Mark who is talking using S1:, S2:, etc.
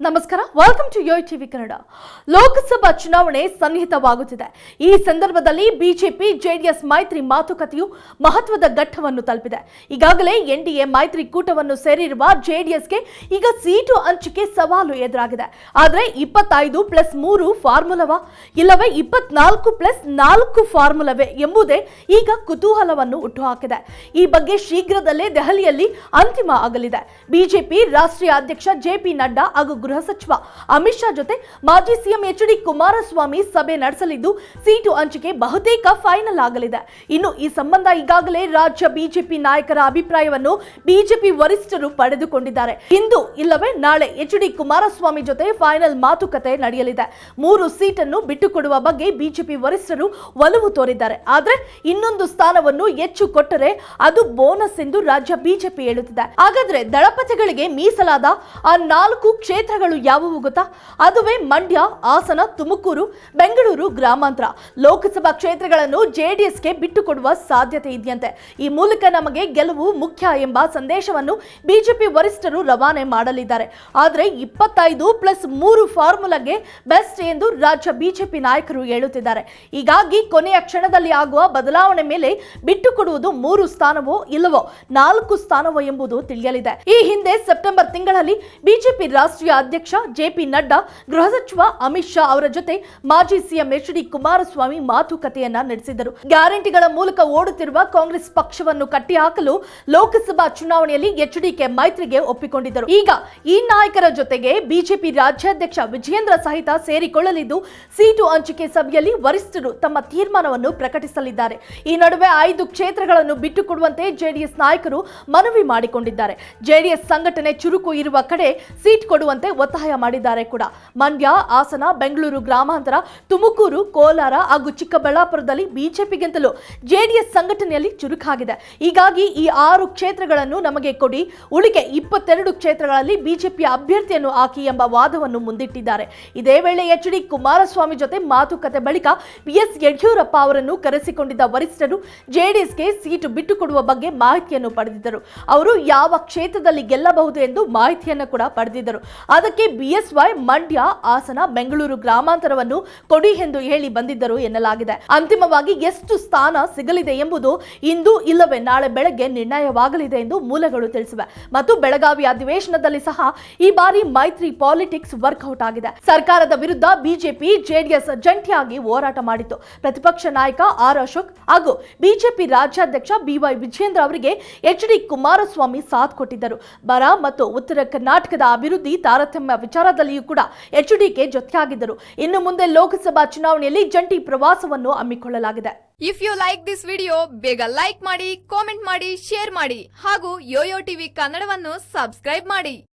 S1: ನಮಸ್ಕಾರ welcome to Yo TV Kannada Lok Sabha ಚುನಾವಣೆ ಸನ್ನಿಹಿತವಾಗುತ್ತಿದೆ. ಈ ಸಂದರ್ಭದಲ್ಲಿ ಬಿಜೆಪಿ ಜೆಡಿಎಸ್ ಮೈತ್ರಿ ಮಾತುಕತೆಯು ಮಹತ್ವದ ಘಟ್ಟವನ್ನು ತಲುಪಿದೆ. ಈಗಾಗಲೇ ಎನ್ಡಿಎ ಮೈತ್ರಿಕೂಟವನ್ನು ಸೇರಿರುವ ಜೆಡಿಎಸ್ಗೆ ಈಗ ಸೀಟು ಹಂಚಿಕೆ ಸವಾಲು ಎದುರಾಗಿದೆ. ಆದರೆ ಇಪ್ಪತ್ತೈದು ಪ್ಲಸ್ ಮೂರು ಫಾರ್ಮುಲವಾ? ಇಲ್ಲವೇ ಇಪ್ಪತ್ನಾಲ್ಕು ಪ್ಲಸ್ ನಾಲ್ಕು ಫಾರ್ಮುಲವೇ ಎಂಬುದೇ ಈಗ ಕುತೂಹಲವನ್ನು ಹುಟ್ಟುಹಾಕಿದೆ. ಈ ಬಗ್ಗೆ ಶೀಘ್ರದಲ್ಲೇ ದೆಹಲಿಯಲ್ಲಿ ಅಂತಿಮ ಆಗಲಿದೆ. ಬಿಜೆಪಿ ರಾಷ್ಟ್ರೀಯ ಅಧ್ಯಕ್ಷ ಜೆಪಿ ನಡ್ಡಾ ಹಾಗೂ ಗೃಹ ಸಚಿವ ಅಮಿತ್ ಶಾ ಜೊತೆ ಮಾಜಿ ಸಿಎಂ ಎಚ್ ಡಿ ಕುಮಾರಸ್ವಾಮಿ ಸಭೆ ನಡೆಸಲಿದ್ದು ಸೀಟು ಹಂಚಿಕೆ ಬಹುತೇಕ ಫೈನಲ್ ಆಗಲಿದೆ. ಇನ್ನು ಈ ಸಂಬಂಧ ಈಗಾಗಲೇ ರಾಜ್ಯ ಬಿಜೆಪಿ ನಾಯಕರ ಅಭಿಪ್ರಾಯವನ್ನು ಬಿಜೆಪಿ ವರಿಷ್ಠರು ಪಡೆದುಕೊಂಡಿದ್ದಾರೆ. ಇಂದು ಇಲ್ಲವೇ ನಾಳೆ ಎಚ್ ಡಿ ಕುಮಾರಸ್ವಾಮಿ ಜೊತೆ ಫೈನಲ್ ಮಾತುಕತೆ ನಡೆಯಲಿದೆ. ಮೂರು ಸೀಟನ್ನು ಬಿಟ್ಟುಕೊಡುವ ಬಗ್ಗೆ ಬಿಜೆಪಿ ವರಿಷ್ಠರು ಒಲವು ತೋರಿದ್ದಾರೆ. ಆದರೆ ಇನ್ನೊಂದು ಸ್ಥಾನವನ್ನು ಹೆಚ್ಚು ಕೊಟ್ಟರೆ ಅದು ಬೋನಸ್ ಎಂದು ರಾಜ್ಯ ಬಿಜೆಪಿ ಹೇಳುತ್ತಿದೆ. ಹಾಗಾದ್ರೆ ದಳಪತಿಗಳಿಗೆ ಮೀಸಲಾದ ಆ ನಾಲ್ಕು ಕ್ಷೇತ್ರಗಳು ಯಾವುವು ಗೊತ್ತಾ? ಅದುವೇ ಮಂಡ್ಯ, ಹಾಸನ, ತುಮಕೂರು, ಬೆಂಗಳೂರು ಗ್ರಾಮಾಂತರ. ಲೋಕಸಭಾ ಕ್ಷೇತ್ರಗಳನ್ನು ಜೆಡಿಎಸ್ಗೆ ಬಿಟ್ಟುಕೊಡುವ ಸಾಧ್ಯತೆ ಇದೆಯಂತೆ. ಈ ಮೂಲಕ ನಮಗೆ ಗೆಲುವು ಮುಖ್ಯ ಎಂಬ ಸಂದೇಶವನ್ನು ಬಿಜೆಪಿ ವರಿಷ್ಠರು ರವಾನೆ ಮಾಡಲಿದ್ದಾರೆ. ಆದರೆ ಇಪ್ಪತ್ತೈದು ಪ್ಲಸ್ ಮೂರು ಫಾರ್ಮುಲಾಗೆ ಬೆಸ್ಟ್ ಎಂದು ರಾಜ್ಯ ಬಿಜೆಪಿ ನಾಯಕರು ಹೇಳುತ್ತಿದ್ದಾರೆ. ಹೀಗಾಗಿ ಕೊನೆಯ ಕ್ಷಣದಲ್ಲಿ ಆಗುವ ಬದಲಾವಣೆ ಮೇಲೆ ಬಿಟ್ಟುಕೊಡುವುದು ಮೂರು ಸ್ಥಾನವೋ ಇಲ್ಲವೋ ನಾಲ್ಕು ಸ್ಥಾನವೋ ಎಂಬುದು ತಿಳಿಯಲಿದೆ. ಈ ಹಿಂದೆ ಸೆಪ್ಟೆಂಬರ್ ತಿಂಗಳಲ್ಲಿ ಬಿಜೆಪಿ ರಾಷ್ಟ್ರೀಯ ಅಧ್ಯಕ್ಷ ಜೆಪಿ ನಡ್ಡಾ, ಗೃಹ ಸಚಿವ ಅಮಿತ್ ಶಾ ಅವರ ಜೊತೆ ಮಾಜಿ ಸಿಎಂ ಎಚ್ ಡಿ ಕುಮಾರಸ್ವಾಮಿ ಮಾತುಕತೆಯನ್ನ ನಡೆಸಿದರು. ಗ್ಯಾರಂಟಿಗಳ ಮೂಲಕ ಓಡುತ್ತಿರುವ ಕಾಂಗ್ರೆಸ್ ಪಕ್ಷವನ್ನು ಕಟ್ಟಿಹಾಕಲು ಲೋಕಸಭಾ ಚುನಾವಣೆಯಲ್ಲಿ ಎಚ್ಡಿಕೆ ಮೈತ್ರಿಗೆ ಒಪ್ಪಿಕೊಂಡಿದ್ದರು. ಈಗ ಈ ನಾಯಕರ ಜೊತೆಗೆ ಬಿಜೆಪಿ ರಾಜ್ಯಾಧ್ಯಕ್ಷ ವಿಜೇಂದ್ರ ಸಹಿತ ಸೇರಿಕೊಳ್ಳಲಿದ್ದು, ಸೀಟು ಹಂಚಿಕೆ ಸಭೆಯಲ್ಲಿ ವರಿಷ್ಠರು ತಮ್ಮ ತೀರ್ಮಾನವನ್ನು ಪ್ರಕಟಿಸಲಿದ್ದಾರೆ. ಈ ನಡುವೆ ಐದು ಕ್ಷೇತ್ರಗಳನ್ನು ಬಿಟ್ಟುಕೊಡುವಂತೆ ಜೆಡಿಎಸ್ ನಾಯಕರು ಮನವಿ ಮಾಡಿಕೊಂಡಿದ್ದಾರೆ. ಜೆಡಿಎಸ್ ಸಂಘಟನೆ ಚುರುಕು ಇರುವ ಕಡೆ ಸೀಟ್ ಕೊಡುವಂತೆ ಒತ್ತಾಯ ಮಾಡಿದ್ದಾರೆ ಕೂಡ. ಮಂಡ್ಯ, ಹಾಸನ, ಬೆಂಗಳೂರು ಗ್ರಾಮಾಂತರ, ತುಮಕೂರು, ಕೋಲಾರ ಹಾಗೂ ಚಿಕ್ಕಬಳ್ಳಾಪುರದಲ್ಲಿ ಬಿಜೆಪಿಗಿಂತಲೂ ಜೆಡಿಎಸ್ ಸಂಘಟನೆಯಲ್ಲಿ ಚುರುಕಾಗಿದೆ. ಹೀಗಾಗಿ ಈ ಆರು ಕ್ಷೇತ್ರಗಳನ್ನು ನಮಗೆ ಕೊಡಿ. ಉಳಿಕೆ ಇಪ್ಪತ್ತೆರಡು ಕ್ಷೇತ್ರಗಳಲ್ಲಿ ಬಿಜೆಪಿಯ ಅಭ್ಯರ್ಥಿಯನ್ನು ಹಾಕಿ ಎಂಬ ವಾದವನ್ನು ಮುಂದಿಟ್ಟಿದ್ದಾರೆ. ಇದೇ ವೇಳೆ ಎಚ್ ಡಿ ಕುಮಾರಸ್ವಾಮಿ ಜೊತೆ ಮಾತುಕತೆ ಬಳಿಕ ಬಿಎಸ್ ಯಡಿಯೂರಪ್ಪ ಅವರನ್ನು ಕರೆಸಿಕೊಂಡಿದ್ದ ವರಿಷ್ಠರು ಜೆಡಿಎಸ್ಗೆ ಸೀಟು ಬಿಟ್ಟುಕೊಡುವ ಬಗ್ಗೆ ಮಾಹಿತಿಯನ್ನು ಪಡೆದಿದ್ದರು. ಅವರು ಯಾವ ಕ್ಷೇತ್ರದಲ್ಲಿ ಗೆಲ್ಲಬಹುದು ಎಂದು ಮಾಹಿತಿಯನ್ನು ಕೂಡ ಪಡೆದಿದ್ದರು. ಅದಕ್ಕೆ ಬಿಎಸ್ವೈ ಮಂಡ್ಯ, ಹಾಸನ, ಬೆಂಗಳೂರು ಗ್ರಾಮಾಂತರವನ್ನು ಕೊಡಿ ಎಂದು ಹೇಳಿ ಬಂದಿದ್ದರು ಎನ್ನಲಾಗಿದೆ. ಅಂತಿಮವಾಗಿ ಎಷ್ಟು ಸ್ಥಾನ ಸಿಗಲಿದೆ ಎಂಬುದು ಇಂದು ಇಲ್ಲವೇ ನಾಳೆ ಬೆಳಗ್ಗೆ ನಿರ್ಣಯವಾಗಲಿದೆ ಎಂದು ಮೂಲಗಳು ತಿಳಿಸಿವೆ. ಮತ್ತು ಬೆಳಗಾವಿ ಅಧಿವೇಶನದಲ್ಲಿ ಸಹ ಈ ಬಾರಿ ಮೈತ್ರಿ ಪಾಲಿಟಿಕ್ಸ್ ವರ್ಕೌಟ್ ಆಗಿದೆ. ಸರ್ಕಾರದ ವಿರುದ್ಧ ಬಿಜೆಪಿ ಜೆಡಿಎಸ್ ಜಂಟಿಯಾಗಿ ಹೋರಾಟ ಮಾಡಿತು ಪ್ರತಿಪಕ್ಷ ನಾಯಕ ಆರ್ ಅಶೋಕ್ ಹಾಗೂ ಬಿಜೆಪಿ ರಾಜ್ಯಾಧ್ಯಕ್ಷ ಬಿವೈ ವಿಜೇಂದ್ರ ಅವರಿಗೆ ಎಚ್ ಡಿ ಕುಮಾರಸ್ವಾಮಿ ಸಾಥ್ ಕೊಟ್ಟಿದ್ದರು. ಬರ ಮತ್ತು ಉತ್ತರ ಕರ್ನಾಟಕದ ಅಭಿವೃದ್ಧಿ ತಾರತಮ್ಯ ವಿಚಾರದಲ್ಲಿಯೂ ಕೂಡ ಎಚ್ ಡಿಕೆ ಜೊತೆಯಾಗಿದ್ದರು. ಇನ್ನು ಮುಂದೆ ಲೋಕಸಭಾ ಚುನಾವಣೆಯಲ್ಲಿ ಜಂಟಿ ಪ್ರವಾಸವನ್ನು ಹಮ್ಮಿಕೊಳ್ಳಲಾಗಿದೆ.
S2: If you like this video ಬೇಗ ಲೈಕ್ ಮಾಡಿ ಕಾಮೆಂಟ್ ಮಾಡಿ ಶೇರ್ ಮಾಡಿ ಹಾಗೂ ಯೋಯೋ ಟಿವಿ ಕನ್ನಡವನ್ನು ಸಬ್ಸ್ಕ್ರೈಬ್ ಮಾಡಿ.